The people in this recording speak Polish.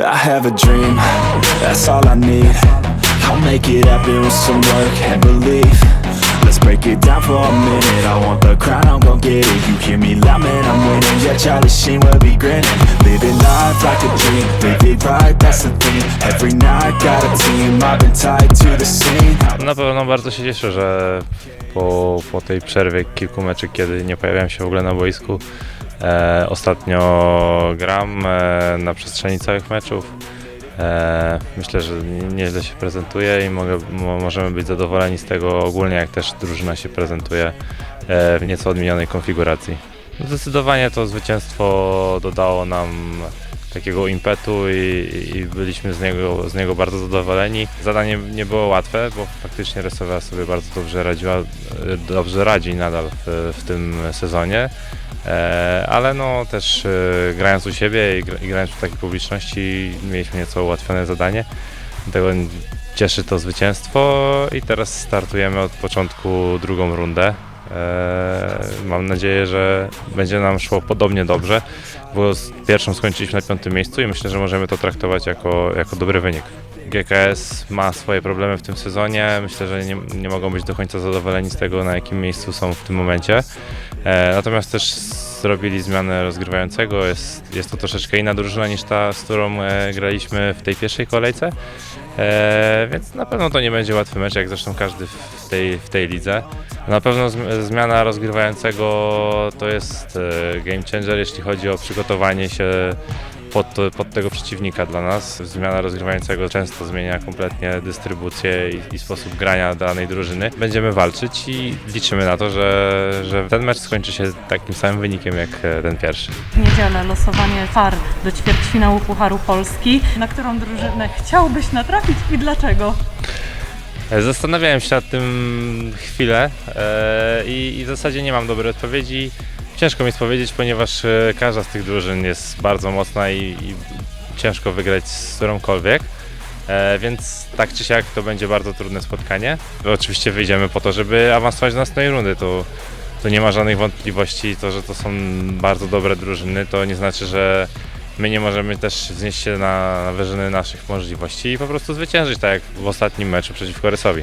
I have a dream, that's all I need. I'll make it happen with some work and belief. Let's break it down for a minute. I want the crown, I'm gon' get it. You hear me loud, man, I'm winning. Yeah, Charlie Sheen will be grinning. Living life like a dream. Live it right, that's the thing Every night, got a team. I've been tied to the scene. Na pewno bardzo się cieszę, że po, po tej przerwie kilku meczów, kiedy nie pojawiałem się w ogóle na boisku, e, ostatnio gram e, na przestrzeni całych meczów. E, myślę, że nieźle się prezentuje i mogę, mo, możemy być zadowoleni z tego ogólnie, jak też drużyna się prezentuje e, w nieco odmienionej konfiguracji. Zdecydowanie to zwycięstwo dodało nam takiego impetu i, i byliśmy z niego, z niego bardzo zadowoleni. Zadanie nie było łatwe, bo faktycznie Resowa sobie bardzo dobrze radziła, e, dobrze radzi nadal w, w tym sezonie. E, ale no też e, grając u siebie i, gra- i grając w takiej publiczności mieliśmy nieco ułatwione zadanie. Dlatego cieszy to zwycięstwo i teraz startujemy od początku drugą rundę. E, mam nadzieję, że będzie nam szło podobnie dobrze, bo pierwszą skończyliśmy na piątym miejscu i myślę, że możemy to traktować jako, jako dobry wynik. GKS ma swoje problemy w tym sezonie. Myślę, że nie, nie mogą być do końca zadowoleni z tego, na jakim miejscu są w tym momencie. E, natomiast też zrobili zmianę rozgrywającego. Jest, jest to troszeczkę inna drużyna niż ta, z którą e, graliśmy w tej pierwszej kolejce. E, więc na pewno to nie będzie łatwy mecz, jak zresztą każdy w tej, w tej lidze. Na pewno zm- zmiana rozgrywającego to jest e, game changer, jeśli chodzi o przygotowanie się pod, pod tego przeciwnika dla nas. Zmiana rozgrywającego często zmienia kompletnie dystrybucję i, i sposób grania danej drużyny. Będziemy walczyć i liczymy na to, że, że ten mecz skończy się takim samym wynikiem jak e, ten pierwszy. W niedzielę losowanie par do ćwierćfinału Pucharu Polski. Na którą drużynę chciałbyś natrafić i dlaczego? E, Zastanawiałem się nad tym chwilę e, i, i w zasadzie nie mam dobrej odpowiedzi. Ciężko mi jest powiedzieć, ponieważ e, każda z tych drużyn jest bardzo mocna i, i ciężko wygrać z którąkolwiek. E, więc tak czy siak to będzie bardzo trudne spotkanie. Oczywiście wyjdziemy po to, żeby awansować do następnej rundy. To, to nie ma żadnych wątpliwości. To, że to są bardzo dobre drużyny, to nie znaczy, że my nie możemy też wznieść się na, na wyżyny naszych możliwości i po prostu zwyciężyć, tak jak w ostatnim meczu przeciwko Rysowi.